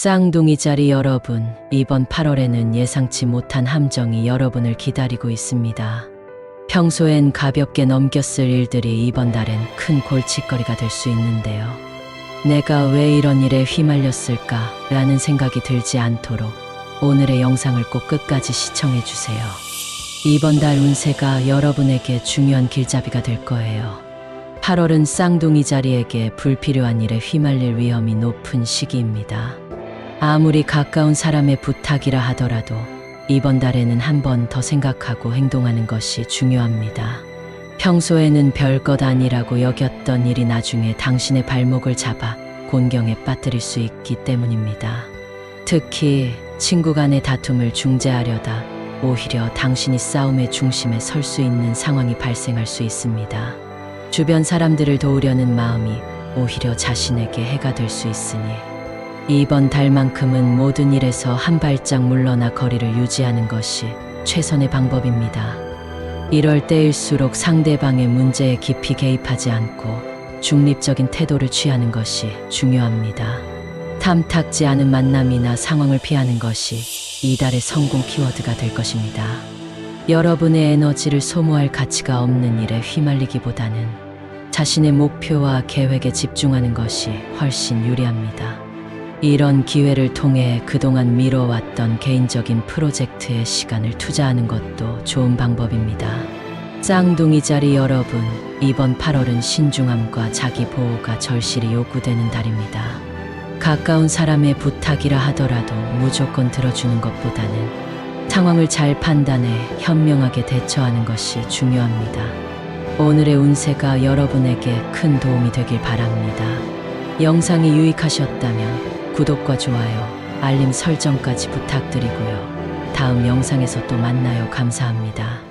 쌍둥이 자리 여러분, 이번 8월에는 예상치 못한 함정이 여러분을 기다리고 있습니다. 평소엔 가볍게 넘겼을 일들이 이번 달엔 큰 골칫거리가 될 수 있는데요. 내가 왜 이런 일에 휘말렸을까? 라는 생각이 들지 않도록 오늘의 영상을 꼭 끝까지 시청해 주세요. 이번 달 운세가 여러분에게 중요한 길잡이가 될 거예요. 8월은 쌍둥이 자리에게 불필요한 일에 휘말릴 위험이 높은 시기입니다. 아무리 가까운 사람의 부탁이라 하더라도 이번 달에는 한 번 더 생각하고 행동하는 것이 중요합니다. 평소에는 별것 아니라고 여겼던 일이 나중에 당신의 발목을 잡아 곤경에 빠뜨릴 수 있기 때문입니다. 특히 친구 간의 다툼을 중재하려다 오히려 당신이 싸움의 중심에 설 수 있는 상황이 발생할 수 있습니다. 주변 사람들을 도우려는 마음이 오히려 자신에게 해가 될 수 있으니 이번 달만큼은 모든 일에서 한 발짝 물러나 거리를 유지하는 것이 최선의 방법입니다. 이럴 때일수록 상대방의 문제에 깊이 개입하지 않고 중립적인 태도를 취하는 것이 중요합니다. 탐탁지 않은 만남이나 상황을 피하는 것이 이달의 성공 키워드가 될 것입니다. 여러분의 에너지를 소모할 가치가 없는 일에 휘말리기보다는 자신의 목표와 계획에 집중하는 것이 훨씬 유리합니다. 이런 기회를 통해 그동안 미뤄왔던 개인적인 프로젝트에 시간을 투자하는 것도 좋은 방법입니다. 쌍둥이 자리 여러분, 이번 8월은 신중함과 자기 보호가 절실히 요구되는 달입니다. 가까운 사람의 부탁이라 하더라도 무조건 들어주는 것보다는 상황을 잘 판단해 현명하게 대처하는 것이 중요합니다. 오늘의 운세가 여러분에게 큰 도움이 되길 바랍니다. 영상이 유익하셨다면 구독과 좋아요, 알림 설정까지 부탁드리고요. 다음 영상에서 또 만나요. 감사합니다.